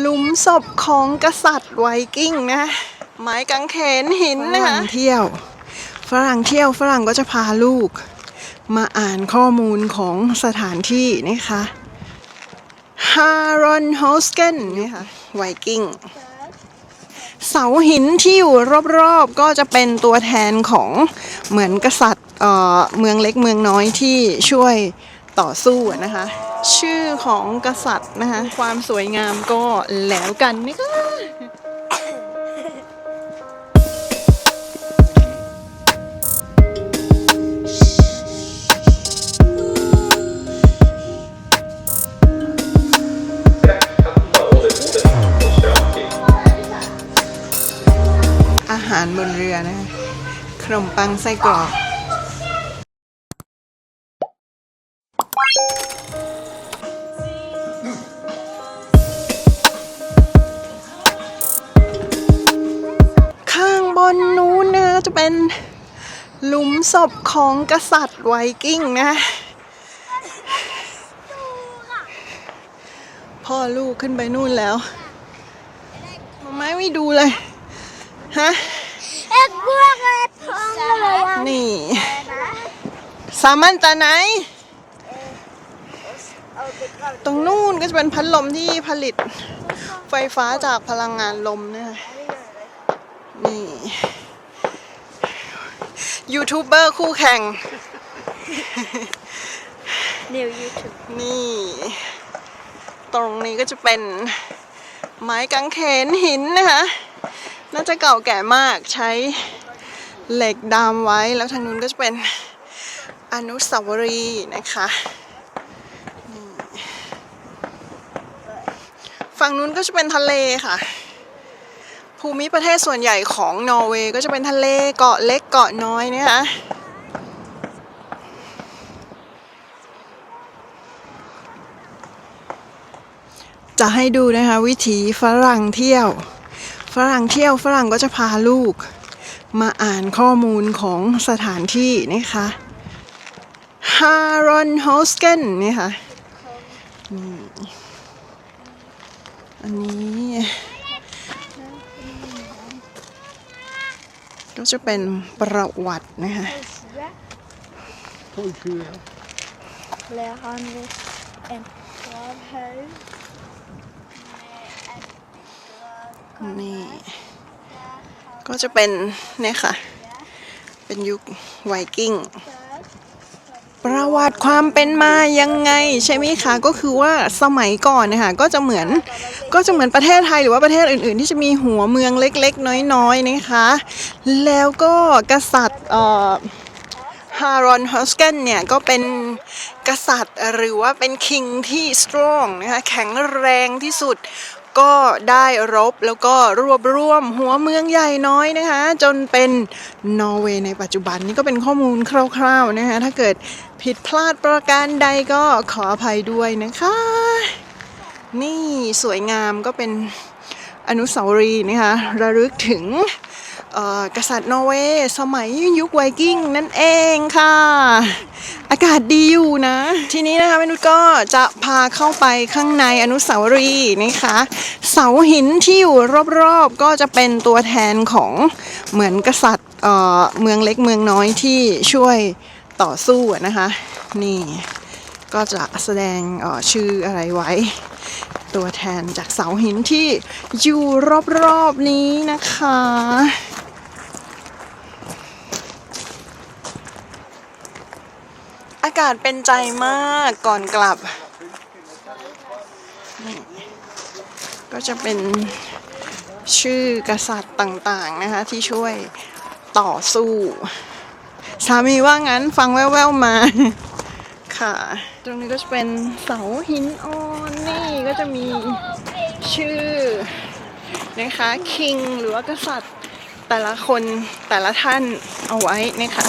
หลุมศพของกษัตริย์ไวกิ้งนะ ไม้กางเขนหินนะคะเที่ยว ฝรั่งเที่ยวฝรั่งก็จะพาลูก มาอ่านข้อมูลของสถานที่นะคะฮารอนโฮสเกนนี่ค่ะไวกิ้งเสาหินที่อยู่รอบๆก็จะเป็นตัวแทนของเหมือนกษัตริย์เมืองเล็กเมืองน้อยที่ช่วยต่อสู้นะคะ ชื่อของกษัตริย์นะคะ ความสวยงามก็แล้วกันนะคะอาหารบนเรือนะคะขนมปังไส้กรอก เป็นหลุมศพของกษัตริย์ไวกิ้งนะพ่อลูกขึ้นไปนู่นแล้วมาไม่ไม่ดูเลย ฮะ Ik word het hongeren. นี่ สามัญตาไหน ตรงนู่นก็จะเป็นพัดลมที่ผลิตไฟฟ้าจากพลังงานลมนะคะนี่ ยูทูบเบอร์คู่แข่ง New YouTube. นี่ ตรงนี้ก็จะเป็นไม้กางเขนหินนะคะ น่าจะเก่าแก่มากใช้เหล็กดามไว้แล้วทางนู้นก็จะเป็นอนุสาวรีย์นะคะนี่ฝั่งนู้นก็จะเป็นทะเลค่ะ ภูมิประเทศส่วนใหญ่ของนอร์เวย์ก็จะเป็นทะเลเกาะเล็กเกาะน้อยนะคะจะให้ดูนะคะวิถีฝรั่งเที่ยว ฝรั่งเที่ยวฝรั่งก็จะพาลูก มาอ่านข้อมูลของสถานที่นะคะฮารอนโฮสเกนนี่ค่ะนี่อันนี้ ก็จะเป็นประวัตินะคะ Leerhanden en krabhuis. นี่ ก็จะเป็นเนี่ยค่ะ เป็นยุคไวกิ้ง ประวัติความเป็นมายังไงใช่ไหมคะก็คือว่าสมัยก่อนนะคะก็จะเหมือนก็จะเหมือนประเทศไทยหรือว่าประเทศอื่น ๆ ที่จะมีหัวเมืองเล็ก ๆ น้อยๆนะคะ แล้วก็กษัตริย์ฮารอนฮอสเกนเนี่ยก็เป็นกษัตริย์หรือว่าเป็นคิงที่สตรองนะคะแข็งแรงที่สุด ก็ได้รบแล้วก็รวบรวมหัวเมืองใหญ่น้อยนะคะ จนเป็นนอร์เวย์ในปัจจุบันนี่ก็เป็นข้อมูลคร่าวๆนะคะ ถ้าเกิดผิดพลาดประการใดก็ขออภัยด้วยนะคะ นี่สวยงามก็เป็นอนุสาวรีย์นะคะ ระลึกถึง กษัตริย์นอร์เวย์สมัยยุคไวกิ้งนั่นเองค่ะ อากาศดีอยู่นะ ทีนี้นะคะมนุษย์ก็จะพาเข้าไปข้างในอนุสาวรีย์นะคะ เสาหินที่อยู่รอบๆก็จะเป็นตัวแทนของเหมือนกษัตริย์เมืองเล็กเมืองน้อยที่ช่วยต่อสู้นะคะ นี่ก็จะแสดงชื่ออะไรไว้ ตัวแทนจากเสาหินที่อยู่รอบๆนี้นะคะากาศเป็นใจมากก่อนกลับ ก็จะเป็นชื่อกษัตริย์ต่างๆนะคะ ที่ช่วยต่อสู้ สามีว่างั้นฟังแว่วๆมา ค่ะ ตรงนี้ก็จะเป็นเสาหินอ่อนนี่ก็จะมีชื่อนะคะคิงหรือว่ากษัตริย์แต่ละคนแต่ละท่านเอาไว้นะคะ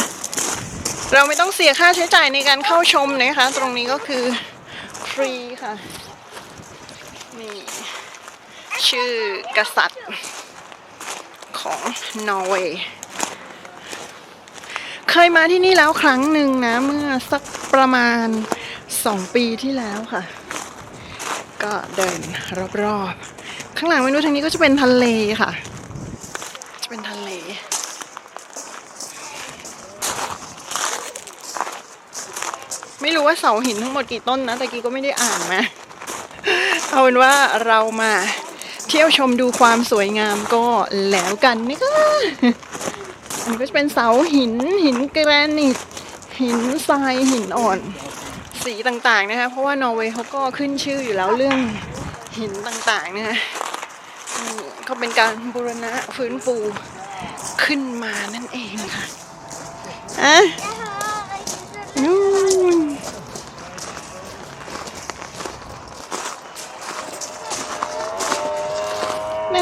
เราไม่ต้องเสียค่าใช้จ่ายในการเข้าชมนะคะ ตรงนี้ก็คือฟรีค่ะ นี่ชื่อกษัตริย์ของนอร์เวย์เคยมาที่นี่แล้วครั้งหนึ่งนะ เมื่อสักประมาณสองปีที่แล้วค่ะ ก็เดินรอบๆ ข้างหลังไม่รู้ทางนี้ก็จะเป็นทะเลค่ะเป็นทะเล ไม่รู้ว่าเสาหินทั้งหมดกี่ต้นนะแต่กี้ก็ไม่ได้อ่านมาเอาเป็นว่าเรามาเที่ยวชมดูความสวยงามก็แล้วกันนี่ก็อันนี้ก็จะเป็นเสาหินหินแกรนิตหินทรายหินอ่อน สีต่างๆนะคะเพราะว่านอร์เวย์เขาก็ขึ้นชื่ออยู่แล้วเรื่องหินต่างๆนะคะก็เป็นการบูรณะฟื้นฟูขึ้นมานั่นเองค่ะอะนู่น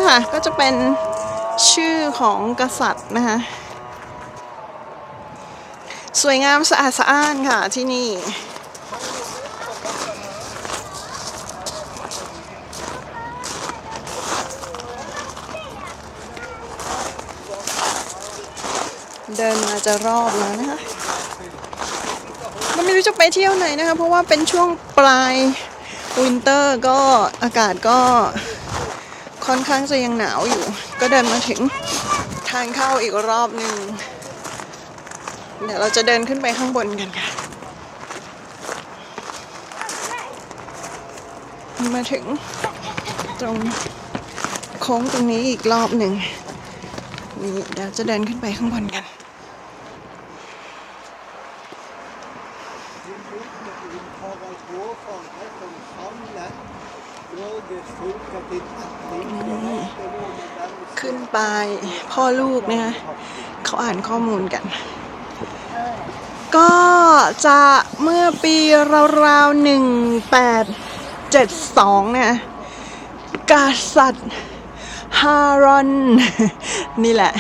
ค่ะ ก็จะเป็นชื่อของกษัตริย์นะคะ สวยงามสะอาดสะอ้านค่ะที่นี่เดินมาจะรอบแล้วนะคะไม่รู้จะไปเที่ยวไหนนะคะ เพราะว่าเป็นช่วงปลายวินเตอร์ก็อากาศก็ ค่อนข้างจะยังหนาวอยู่ ก็เดินมาถึงทางเข้าอีกรอบหนึ่งเดี๋ยวเราจะเดินขึ้นไปข้างบนกันค่ะ มาถึงตรงโค้งตรงนี้อีกรอบหนึ่งนี่เดี๋ยวจะเดินขึ้นไปข้างบนกัน ขึ้นไปพ่อลูกนะคะเขาอ่านข้อมูลกัน ก็จะเมื่อปีราวๆหนึ่งแปดเจ็ดสองนะกษัตริย์ฮารอน นี่แหละ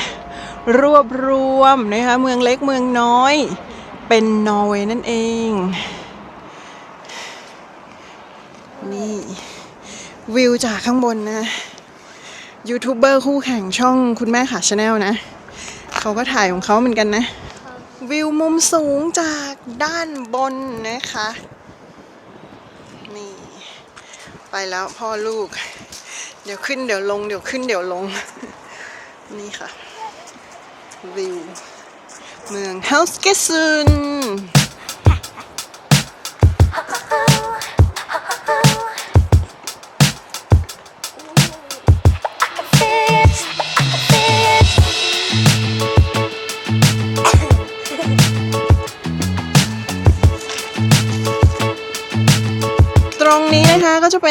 รวบรวมนะคะเมืองเล็กเมืองน้อย เป็นนอร์เวย์นั่นเอง นี่ วิวจากข้างบนนะ ยูทูบเบอร์คู่แข่งช่องคุณแม่ขาชาแนลนะ เขาก็ถ่ายของเขาเหมือนกันนะ วิวมุมสูงจากด้านบนนะคะ นี่ ไปแล้วพ่อลูก เดี๋ยวขึ้นเดี๋ยวลง เดี๋ยวขึ้นเดี๋ยวลง นี่ค่ะ วิว เมืองเฮลสเกซึน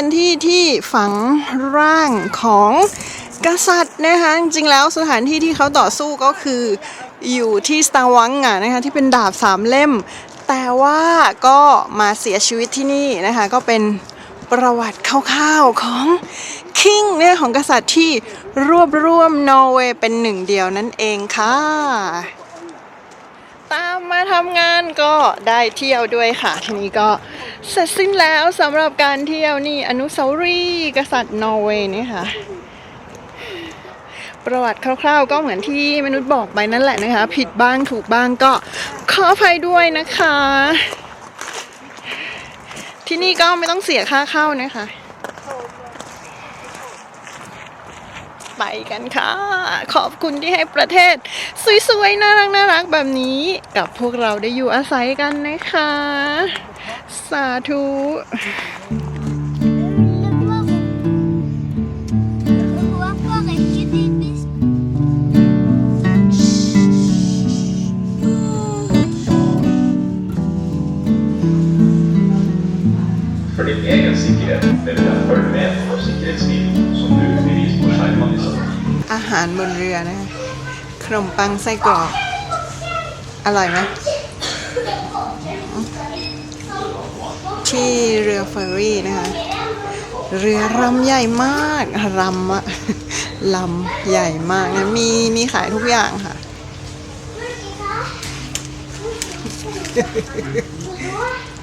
เป็นที่ที่ฝังร่างของกษัตริย์นะคะจริงๆแล้วสถานที่ที่เขาต่อสู้ก็คืออยู่ที่สตาร์วังอะนะคะที่เป็นดาบสามเล่ม แต่ว่าก็มาเสียชีวิตที่นี่นะคะก็เป็นประวัติคร่าวๆของคิงเนี่ยของกษัตริย์ที่รวบรวมนอร์เวย์เป็นหนึ่งเดียวนั่นเองค่ะ ตามมาทำงานก็ได้เที่ยวด้วยค่ะ ทีนี้ก็ เสร็จสิ้นแล้วสำหรับการเที่ยวนี่อนุสาวรีย์กษัตริย์นอร์เวย์นี่ค่ะ ประวัติคร่าวๆ ก็เหมือนที่มนุษย์บอกไปนั่นแหละนะคะ ผิดบ้างถูกบ้างก็ขออภัยด้วยนะคะ ที่นี่ก็ไม่ต้องเสียค่าเข้านะคะ ไปกันค่ะ ขอบคุณที่ให้ประเทศ สวยๆ น่ารักน่ารักแบบนี้ กับพวกเราได้อยู่อาศัยกันนะคะาธุอาหารบนเรือนะขนมปังไส้กรอก อร่อยไหม ที่เรือเฟอร์รี่นะคะ เรือลำใหญ่มากลำอะลำใหญ่มากนะมีมีขายทุกอย่างค่ะ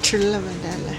ชุดละมันได้เลย